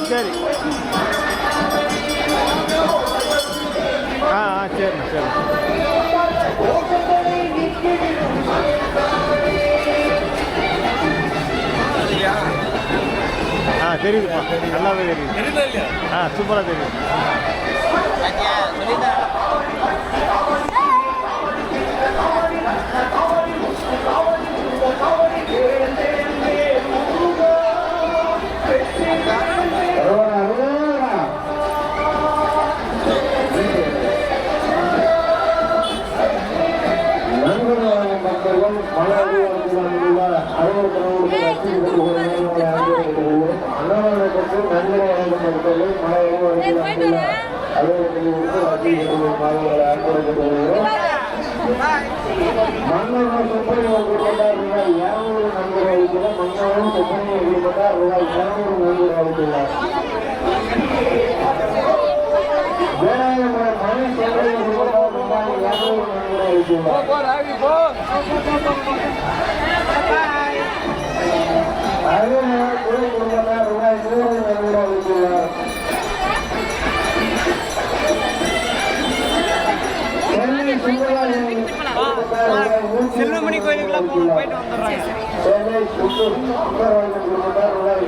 சரி. ஆ ஆ சரிண்ணா சரி. ஆ தெரியுதுப்பா. நல்லாவே தெரியுது. ஆ சூப்பராக தெரியுது. அலுவலகங்களோடு அன்னதானத்திற்கு நன்கொடை வழங்கும் பக்தர்கள் மலையாளி வந்துள்ள அலுவலகங்களுக்கு வசூல் மாணவர்களை அன்பளித்து மன்னர்கள் சுப்பனை வழங்கப்பட்டார் ரூபாய் இருநூறு நன்கொடை அளிக்கிறார் மன்னரும் சுப்பனை வழங்கப்பட்டார் ரூபாய் இருநூறு நன்கொடை அளித்துள்ளார் நன்கொடை அளித்துள்ளார் அருண் துணை குடும்பத்தார் ரூபாய் நூறு நன்கொடை அளித்துள்ளார் செல்வமணி கோயிலுக்குலாம் போயிட்டு வந்துடுறாங்க. சென்னை சுந்தரராஜன் குடும்பத்தார் ரூபாய்